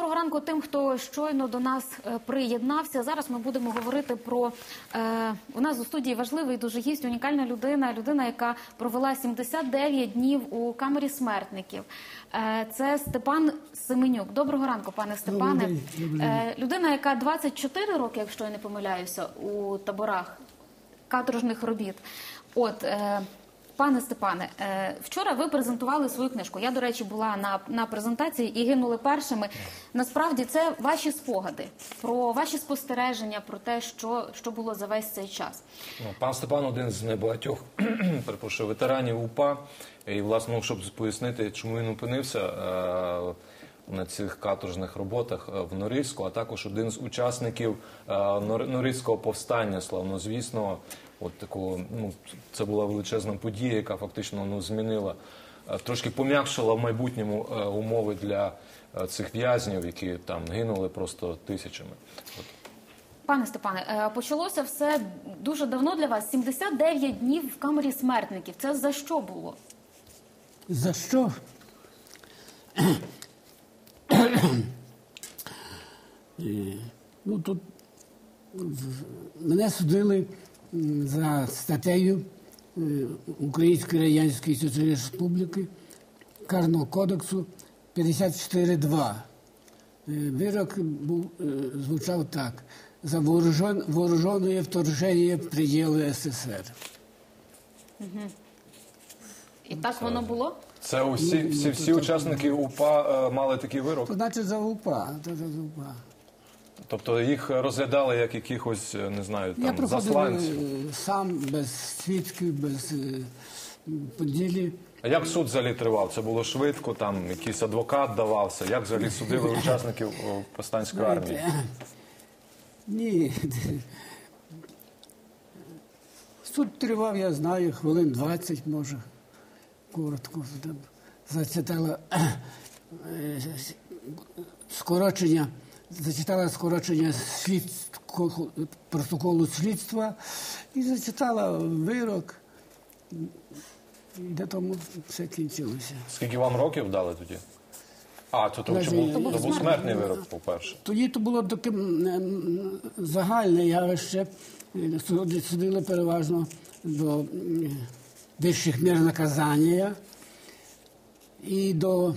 Доброго ранку тим, хто щойно до нас е, приєднався. Зараз ми будемо говорити про е, у нас у студії важливий дуже гість, унікальна людина, людина, яка провела 79 днів у камері смертників. Е, це Степан Семенюк. Доброго ранку, пане Степане. Добрий добрий. Е, людина, яка 24 роки, якщо я не помиляюся, у таборах каторжних робіт. От е, пане Степане, е, вчора ви презентували свою книжку. Я, до речі, була на, на презентації і гинули першими. Насправді це ваші спогади про ваші спостереження, про те, що, що було за весь цей час. Ну, Пан Степан один з небагатьох перепрошую, ветеранів УПА. І, власне, ну, щоб пояснити, чому він опинився е, на цих каторжних роботах е, в Норильську, а також один з учасників Нор- Норильського повстання, славнозвісного. От такого, ну, це була величезна подія, яка фактично ну, змінила, е, трошки пом'якшила в майбутньому е, умови для е, цих в'язнів, які там гинули просто тисячами. От. Пане Степане, почалося все дуже давно для вас. 79 днів в камері смертників. Це за що було? За що? Ну, тут мене судили за статтею е, Української Радянської Соціалістичної Республіки Карного кодексу 54.2. Е, Вирок був, е, звучав так. За вооружен, вооруженное вторжение в пределы СССР. І так воно було? Це усі всі, всі учасники УПА мали такий вирок. То значить за УПА. то за УПА. Тобто їх розглядали як якихось, е, не знаю, Я там проходив засланців. е, сам без свідків, без е, поділі. А як суд взагалі тривав? Це було швидко, там якийсь адвокат давався. Як взагалі судили учасників о, повстанської армії? Ні. Суд тривав, я знаю, хвилин 20, може, коротко. Там Зачитала е, скорочення, зачитала скорочення слід, протоколу слідства і зачитала вирок. І на тому все кінчилося. Скільки вам років дали тоді? А, то, то, Навіть- чи був, То був смертний вирок, по-перше. Тоді то було таке загальне явище. Е, судили переважно до вищих мір наказання. І до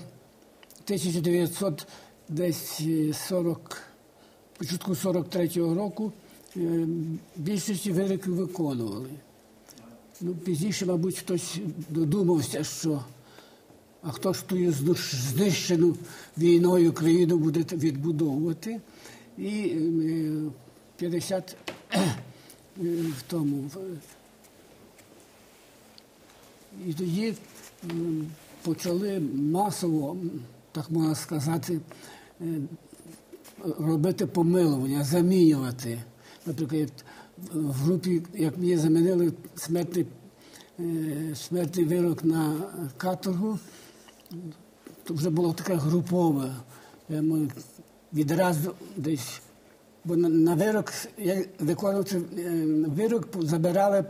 1940, початку 43-го року е, більшості вироків виконували. Ну, пізніше, мабуть, хтось додумався, що а хто ж ту знищену війною країну буде відбудовувати. І е, 50 е, в тому. І тоді почали масово, так можна сказати, е, робити помилування, замінювати. Наприклад, в групі, як мені замінили смертний, е, смертний вирок на каторгу, то вже було таке групове. Я відразу десь. Бо на, вирок, як виконувати е, вирок, забирали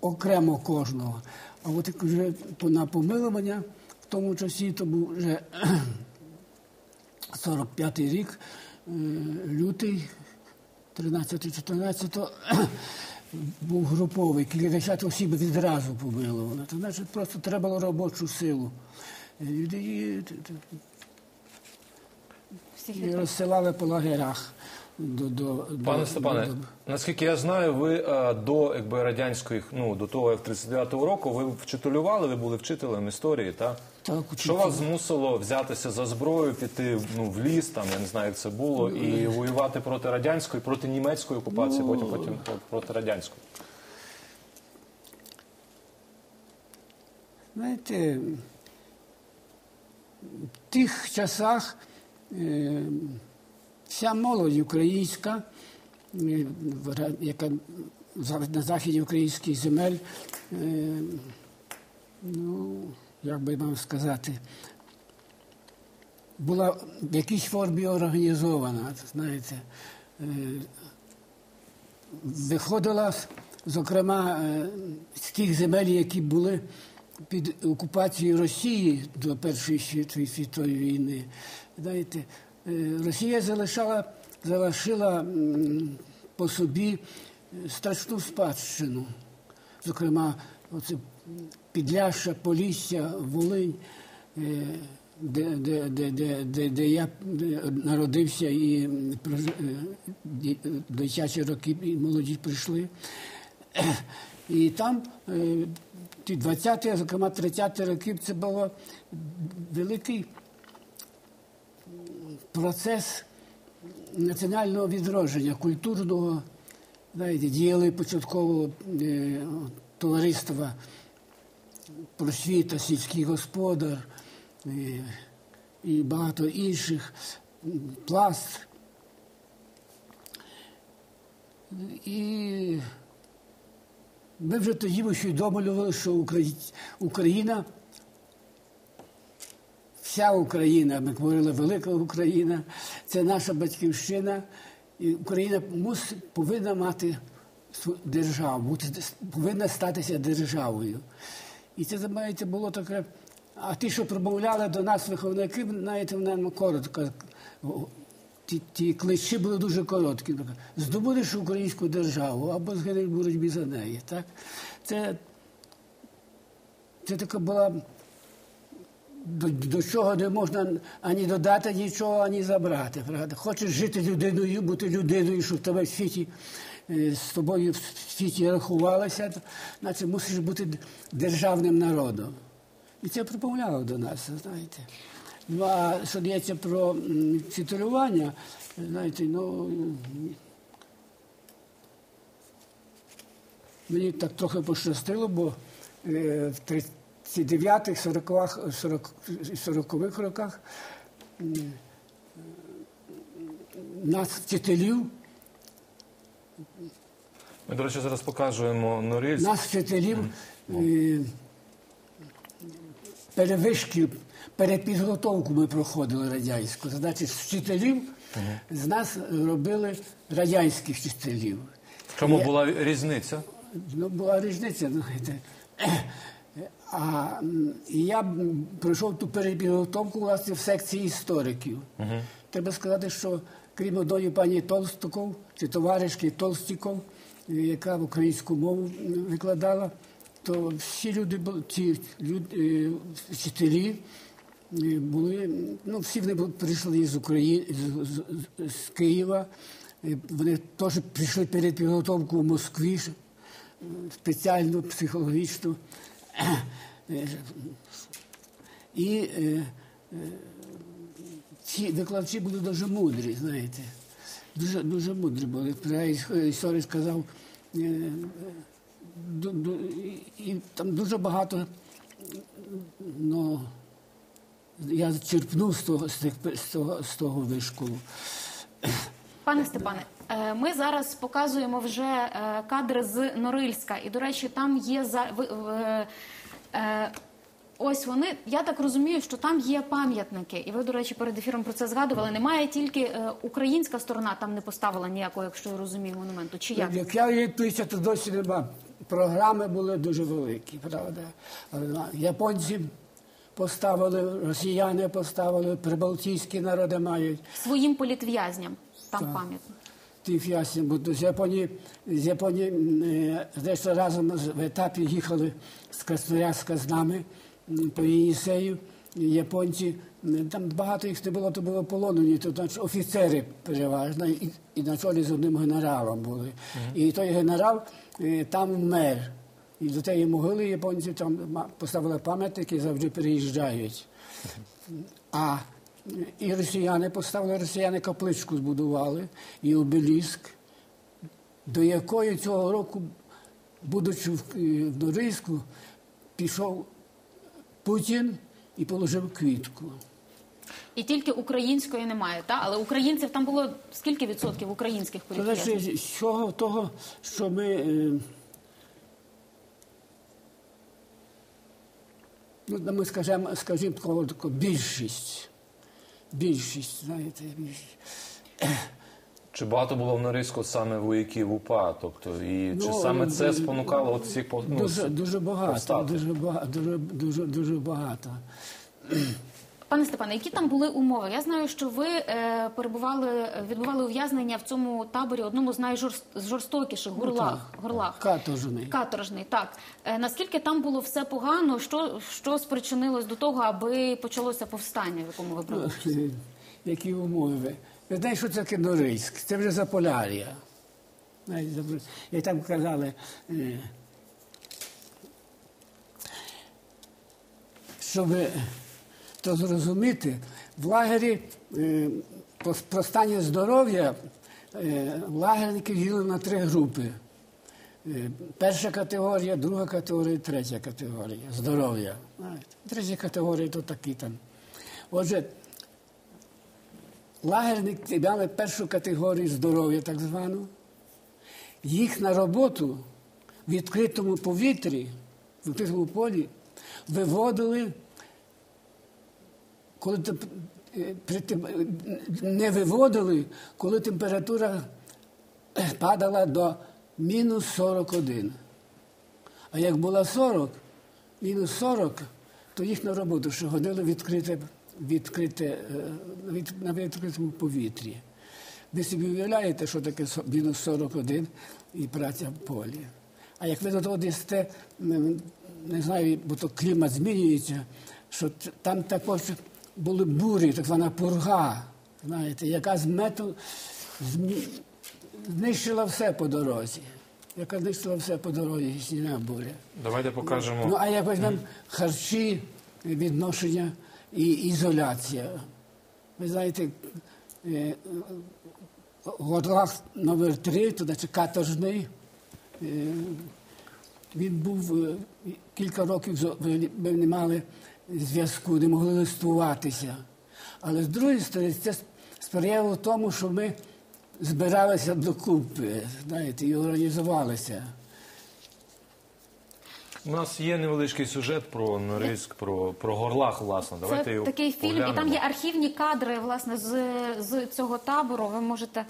окремо кожного. А от вже на помилування в тому часі, то був вже 45-й рік, е, лютий, 13-14, був груповий, кількадесят осіб відразу помилували. Це значить, просто треба було робочу силу. Е, і, і розсилали по лагерях. До, до, Пане до- Степане, до- наскільки я знаю, ви е, до якби радянської, ну до того як 39-го року, ви вчителювали, ви були вчителем історії, так? Так, Що вас змусило взятися за зброю, піти ну, в ліс, там я не знаю, як це було, і воювати проти радянської, проти німецької окупації, Ну, потім потім проти радянської? Знаєте, в тих часах е, вся молодь українська, е, яка на заході українських земель, е, ну, як би вам сказати, була в якійсь формі організована, знаєте, е, виходила, зокрема, з тих земель, які були під окупацією Росії до Першої світової війни, знаєте, Росія залишала, залишила по собі е, страшну спадщину. Зокрема, оце Підляшша, Полісся, Волинь, е, де, де, де, де, де, де я е, народився і е, е, дитячі роки і молоді прийшли. І там е, ті 20-ті, зокрема 30-ті роки, це було великий процес національного відродження, культурного, знаєте, діяли початково е, товариства просвіта, сільський господар е, і багато інших, пласт. І ми вже тоді усвідомлювали, що Україна, вся Україна, ми говорили, велика Україна, це наша батьківщина, і Україна мус, повинна мати державу, повинна статися державою. І це, знаєте, було таке. А ті, що промовляли до нас виховники, знаєте, вони коротко. Ті, ті кличі були дуже короткі. Здобудеш українську державу або згинеш в боротьбі за неї. Так? Це, це така була до, до чого не можна ані додати нічого, ані забрати. Правда? Хочеш жити людиною, бути людиною, щоб тебе в світі е, з тобою в світі рахувалося, значить мусиш бути державним народом. І це промовляло до нас, знаєте. Ну, а що йдеться про м, знаєте, ну. Мені так трохи пощастило, бо е, в 39-х, 40-х, 40 40-х роках нас вчителів, Ми, до речі, зараз покажемо Норильськ. нас вчителів е, перевишки, перепідготовку ми проходили радянську. Значить, з вчителів з нас робили радянських вчителів. Чому була різниця? Ну, була різниця, знаєте. А і я пройшов ту перепідготовку власне в секції істориків. Треба сказати, що крім одної пані Толстоков чи товаришки Толстіков, е, яка українську мову викладала, то всі люди ці люди, вчителі е, були, ну всі вони прийшли з України з, з, з- Києва. Е, Вони теж прийшли перед підготовку в Москві ж, е, спеціальну психологічну. І е, е, ці викладачі були дуже мудрі, знаєте. Дуже, дуже мудрі були. Історик сказав, е, ду- і, там дуже багато ну, я черпнув з того, з, того, з того вишколу. Пане Степане, ми зараз показуємо вже е, кадри з Норильська, і до речі, там є за е, ось вони. Я так розумію, що там є пам'ятники, і ви, до речі, перед ефіром про це згадували. Немає тільки е, українська сторона, там не поставила ніякого, якщо я розумію, монументу. Чи як? Як я відповідь, то досі нема. Програми були дуже великі, правда. Японці поставили, росіяни поставили, прибалтійські народи мають. Своїм політв'язням там пам'ятник. Ті фіасі, бо з Японії, з Японії м, е, разом в етапі їхали з Красноярська з нами по Єнісею. Японці, там багато їх не було, то було полонені, то значить, офіцери переважно, і, і на чолі з одним генералом були. І той генерал е, там вмер. І до тієї могили японці там поставили пам'ятники, завжди переїжджають. А і росіяни поставили, росіяни капличку збудували, і обеліск, до якої цього року, будучи в, е, в Норильську, пішов Путін і положив квітку. І тільки української немає, та але українців там було скільки відсотків українських Це політв'язнів? значить, з цього того, що ми. е, Ну, ми скажемо, скажімо, більшість. Більшість, знаєте, більшість. Чи багато було в Норильську саме вояків УПА? Тобто, і чи Ну, саме це спонукало от всіх ну, Дуже, дуже багато, повстати? дуже багато, дуже, дуже, дуже багато. Пане Степане, які там були умови? Я знаю, що ви е, перебували, відбували ув'язнення в цьому таборі одному з найжорстокіших горлах. горлах. Каторжний. Каторжний, так. Е, наскільки там було все погано, що, що спричинилось до того, аби почалося повстання, в якому ви брали? Е, Які умови ви? Знаєте, що це таке Норильськ? Це вже Заполяр'я. Як там казали, е, щоб то зрозуміти, в лагері е, по стані здоров'я е, лагерники ділили на три групи. Е, Перша категорія, друга категорія, третя категорія здоров'я. Третя категорія то такі там. Отже, лагерники мали першу категорію здоров'я, так звану. Їх на роботу в відкритому повітрі, в відкритому полі виводили, коли е, е, не виводили, коли температура е, падала до мінус 41. А як була 40, мінус 40, то їх на роботу ще ходили відкрите, відкрите, від- на відкритому повітрі. Ви собі уявляєте, що таке мінус 41 і праця в полі. А як ви до того дасте, не знаю, бо то клімат змінюється, що там також були бурі, так звана пурга, знаєте, яка з мету знищила все по дорозі. Яка знищила все по дорозі, сніна буря. Давайте покажемо. Ну, а як візьмемо харчі, відношення і ізоляція. Ви знаєте, е, Горлах номер 3 то значить каторжний. е, Він був е, кілька років, ми не мали зв'язку, не могли листуватися. Але з другої сторони, це сприяло тому, що ми збиралися докупи, знаєте, і організувалися. У нас є невеличкий сюжет про Норильськ, про, про Горлах, власне. Давайте Це його такий фільм, і там є архівні кадри власне з, з цього табору. Ви можете.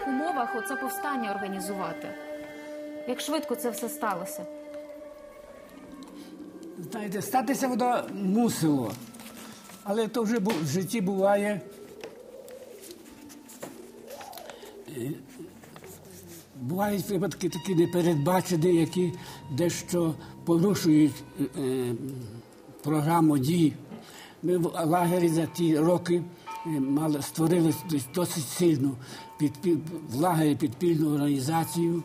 Таких умовах оце повстання організувати? Як швидко це все сталося? Знаєте, статися воно мусило. Але то вже в житті буває. Е, Бувають випадки такі непередбачені, які дещо порушують е, е, програму дій. Ми в лагері за ті роки мали, створили досить сильну підпіль, в підпільну організацію.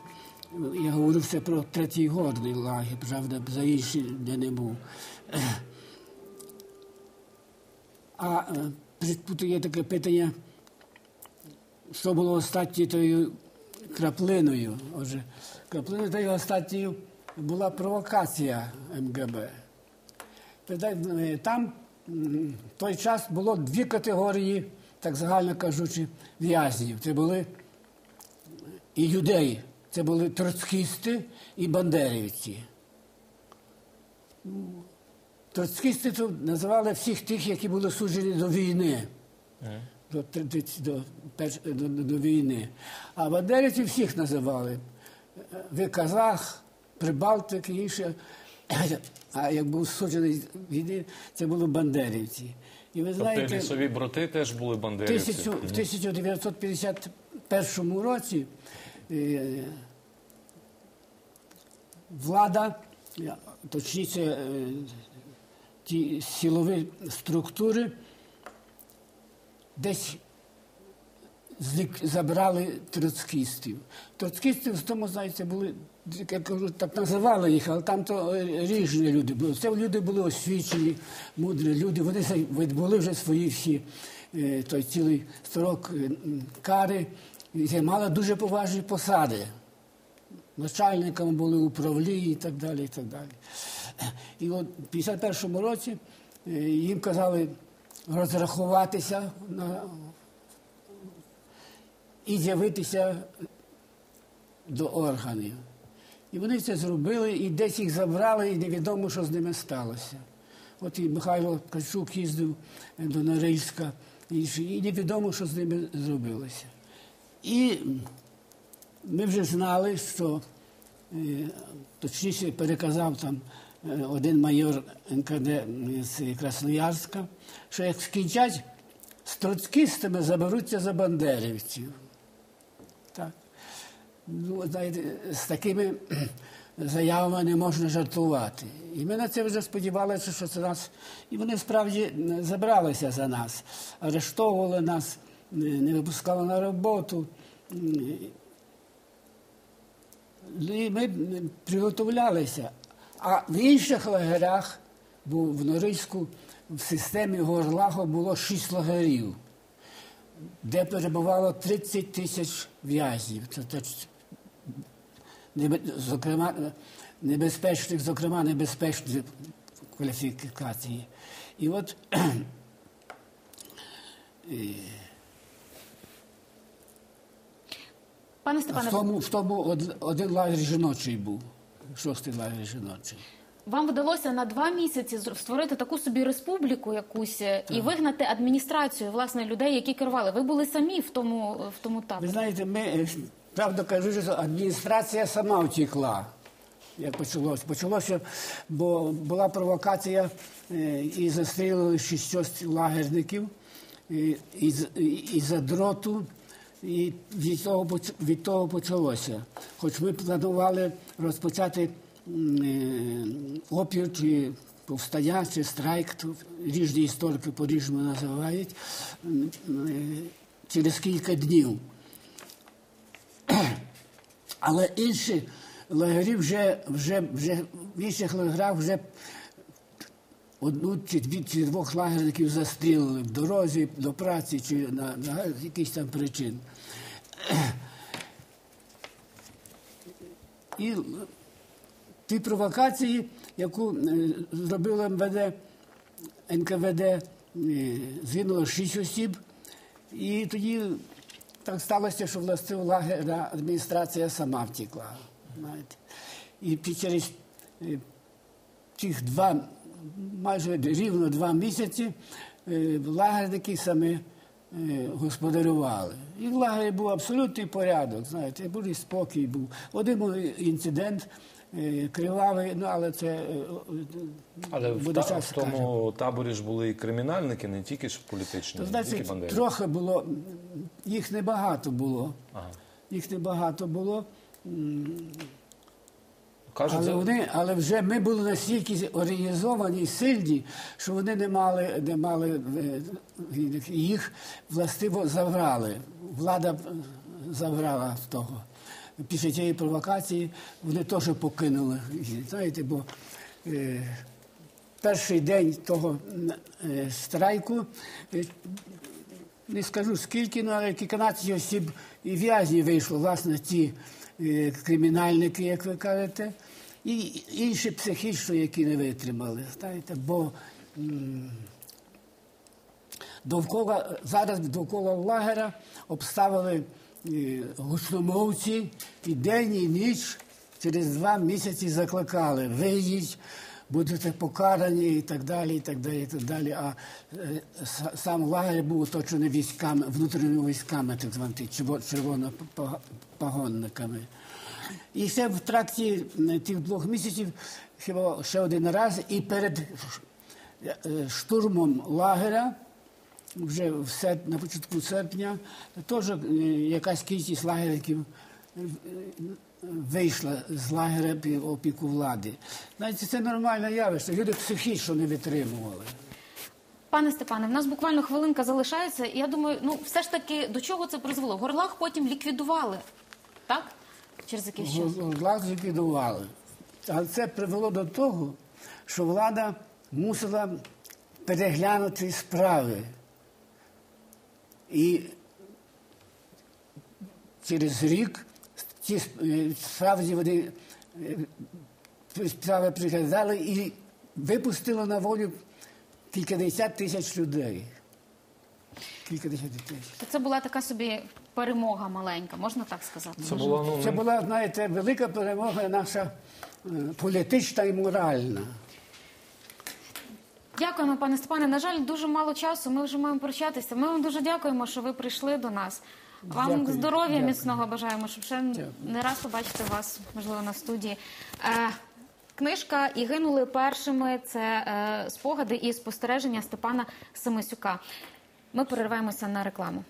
Я говорю все про третій горний лагер, правда, за інші де не був. А е, є таке питання, що було останньою тою краплиною. Отже, краплиною тою останньою була провокація МГБ. Е, Там в той час було дві категорії, так загально кажучи, в'язнів. Це були і юдеї. Це були троцкісти і бандерівці. Троцкісти то називали всіх тих, які були суджені до війни. До, до, до, до, війни. А бандерівці всіх називали. Ви казах, Прибалтик і інше. А як був суджений війни, це були бандерівці. І ви Тобто знаєте, лісові брати теж були бандерівці. Тисячу- в 1951 році е, влада, точніше, е, ті силові структури десь забрали троцкістів. Троцкістів в тому, знаєте, були, як я кажу, так називали їх, але там то е, різні люди були. Це люди були освічені, мудрі люди. Вони відбули вже свої всі е, той цілий строк е, кари і займали дуже поважні посади. Начальниками були управління і так далі. І так далі. І от в 51-му році їм казали розрахуватися на і з'явитися до органів. І вони це зробили, і десь їх забрали, і невідомо, що з ними сталося. От і Михайло Ткачук їздив до Норильська, і невідомо, що з ними зробилося. І ми вже знали, що е, точніше переказав там е, один майор НКД з Красноярська, що як скінчать з троцкістами заберуться за бандерівців. Ну, з такими заявами не можна жартувати. І ми на це вже сподівалися, що це нас. І вони справді забралися за нас, арештовували нас, не випускали на роботу. Ну, І ми приготовлялися. А в інших лагерях, бо в Норильську в системі Горлаго було шість лагерів, де перебувало 30 тисяч в'язнів. Це зокрема, небезпечних, зокрема, небезпечних кваліфікації. І от Пане в Степане, тому, в тому один лагер жіночий був, шостий лагер жіночий. вам вдалося на два місяці створити таку собі республіку якусь е, і вигнати адміністрацію власне людей, які керували. Ви були самі в тому в тому Ви знаєте, ми, е, правда кажу, що адміністрація сама втекла. Як почалося? Почалося, бо була провокація е, і застрілили шістьох лагерників і, і, з- і, і за дроту, і від того, від того почалося. Хоч ми планували розпочати е, опір чи повстання, чи страйк, то різні історики по-різному називають, е, через кілька днів. Але інші лагері вже, вже, вже в інших лагерах вже одну чи дві чи двох лагерників застрілили в дорозі до праці чи на, на якісь там причин. І ті провокації, яку е, зробило МВД, НКВД, е, згинуло шість осіб. І тоді так сталося, що власне лагерна адміністрація сама. Знаєте. І через е, тих два, майже рівно два місяці е, лагерники самі е, господарювали. І в лагері був абсолютний порядок, знаєте, був спокій був. Один був інцидент е, кривавий, ну але це е, Але в, буде та, час в скаже. тому таборі ж були і кримінальники, не тільки ж політичні, То, не значить, тільки бандери. трохи було, їх небагато було. Ага. Їх небагато було. Кажуть, Але, вони, але вже ми були настільки організовані і сильні, що вони не мали, не мали е, їх властиво забрали. Влада е, забрала того. Після цієї провокації вони теж покинули. Знаєте, бо е, перший день того е, страйку. е, не скажу скільки, ну, але кільканадцять осіб і в'язні вийшло, власне, ті е, кримінальники, як ви кажете, і інші психічно, які не витримали. Знаєте, бо м, довкола, зараз довкола лагеря обставили гучномовці і день, і ніч через два місяці закликали. Вийдіть, будете покарані і так далі, і так далі, і так далі. А е, сам лагерь був оточений військами, внутрішніми військами, так званими черво- червонопогонниками. І ще в тракті тих двох місяців ще один раз, і перед е, штурмом лагеря вже в сер... на початку серпня теж е, якась кількість лагерників е, вийшла з лагеря під опіку влади. Знаєте, це нормальне явище. Люди психічно не витримували. Пане Степане, в нас буквально хвилинка залишається. і Я думаю, ну все ж таки до чого це призвело? Горлах потім ліквідували, так? Через якийсь час. Влад ліквідували. Але це привело до того, що влада мусила переглянути справи. І через рік ті е, справді вони е, справи приглядали і випустили на волю кількадесят тисяч людей. кілька десяти тисяч. То це була така собі перемога маленька, можна так сказати? Це була ну, Це була, знаєте, велика перемога наша е, політична і моральна. Дякуємо, пане Степане. На жаль, дуже мало часу. Ми вже маємо прощатися. Ми вам дуже дякуємо, що ви прийшли до нас. Вам Дякую, здоров'я дякую. міцного бажаємо, щоб ще не раз побачити вас, можливо, на студії. Е, книжка і гинули першими. Це е, спогади і спостереження Степана Семисюка. Ми перерваємося на рекламу.